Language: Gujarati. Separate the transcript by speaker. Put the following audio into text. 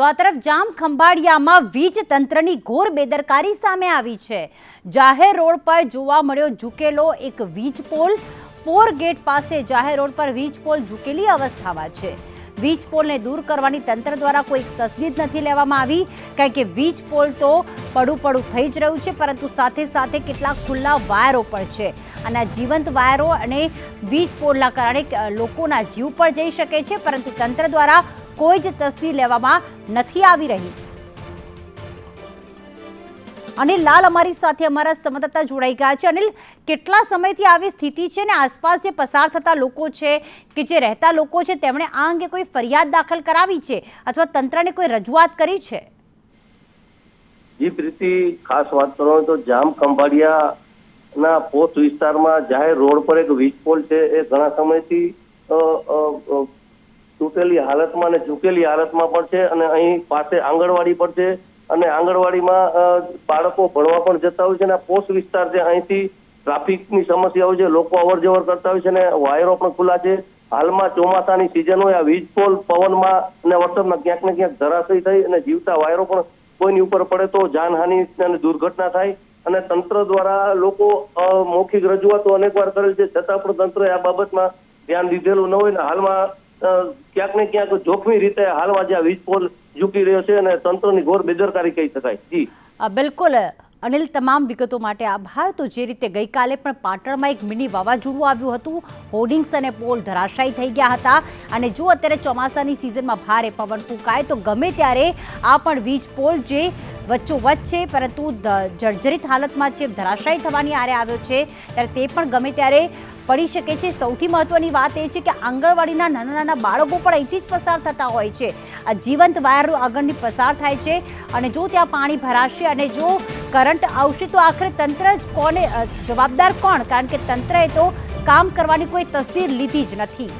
Speaker 1: તો આ તરફ જામ ખંભાળિયામાં વીજ તંત્રની ઘોર બેદરકારી સામે આવી છે. જાહેર રોડ પર જોવા મળ્યો ઝૂકેલો એક વીજ પોલ. પોર ગેટ પાસે જાહેર રોડ પર વીજ પોલ ઝૂકેલી અવસ્થામાં છે. વીજ પોલને દૂર કરવાની તંત્ર દ્વારા કોઈ તસદીદ નથી લેવામાં આવી. કારણ કે વીજ પોલ તો પડું પડું થઈ જ રહ્યું છે, પરંતુ સાથે સાથે કેટલાક ખુલ્લા વાયરો પણ છે. અને જીવંત વાયરો અને વીજ પોલના કારણે લોકોના જીવ પણ જઈ શકે છે, પરંતુ તંત્ર દ્વારા કોઈ જ તસદી લેવામાં નથી આવી રહી. અનિલ લાલ અમારી સાથે અમારા સંવાદદાતા જોડાઈ ગયા છે. અનિલ, કેટલા સમયથી આવી સ્થિતિ છે ને આસપાસ જે પસાર થતા લોકો છે કે જે રહેતા લોકો છે તેમણે આ અંગે કોઈ ફરિયાદ દાખલ કરાવી છે અથવા તંત્રને કોઈ રજૂઆત કરી છે?
Speaker 2: જી, પ્રીતિ, ખાસ વાત કરો તો જામ કંભાડિયા ના પોસ્ટ વિસ્તારમાં જાહેર રોડ પર એક વીજ પોલ છે એ ઘણા સમયથી તૂટેલી હાલતમાં અને ઝૂકેલી હાલતમાં પણ છે અને અહીં પાસે આંગણવાડી પણ છે અને આંગણવાડીમાં બાળકો ભણવા પણ જતા હોય છે અને પોસ્ટ વિસ્તાર છે, અહીંથી ટ્રાફિકની સમસ્યાઓ છે, લોકો અવર જવર કરતા હોય છે અને વાયરો પણ ખુલ્લા છે. હાલમાં ચોમાસાની સિઝન હોય, આ વીજ પોલ, પવનમાં અને વરસાદમાં ક્યાંક ને ક્યાંક ધરાશય થઈ અને જીવતા વાયરો પણ કોઈની ઉપર પડે તો જાનહાનિ અને દુર્ઘટના થાય. અને તંત્ર દ્વારા લોકો મૌખિક રજૂઆતો અનેકવાર કરેલ છે. છતાં પણ તંત્રએ આ બાબતમાં ધ્યાન દીધેલું ન હોય ને હાલમાં ક્યાંક ને ક્યાંક જોખમી રીતે હાલમાં જે આ વીજ પોલ ઝૂકી રહ્યો છે અને તંત્રની ઘોર બેદરકારી કહી શકાય. જી.
Speaker 1: બિલકુલ. અનિલ, તમામ વિગતો માટે આભાર. તો જે રીતે ગઈકાલે પણ પાટણમાં એક મિની વાવાઝોડું આવ્યું હતું, હોર્ડિંગ્સ અને પોલ ધરાશાયી થઈ ગયા હતા. અને જો અત્યારે ચોમાસાની સિઝનમાં ભારે પવન ફૂંકાય, તો ગમે ત્યારે આ પણ વીજ પોલ જે વચ્ચોવચ્ચ છે, પરંતુ જર્જરિત હાલતમાં છે ધરાશાયી થવાની આરે આવ્યો છે, ત્યારે તે પણ ગમે ત્યારે પડી શકે છે. સૌથી મહત્વની વાત એ છે કે આંગણવાડીના નાના નાના બાળકો પણ અહીંથી જ પસાર થતા હોય છે. આ જીવંત વાયર આગળની પસાર થાય છે અને જો ત્યાં પાણી ભરાશે અને જો કરંટ આવશે તો આખરે તંત્ર જ કોને જવાબદાર કોણ? કારણ કે તંત્રએ તો કામ કરવાની કોઈ તસવીર લીધી જ નથી.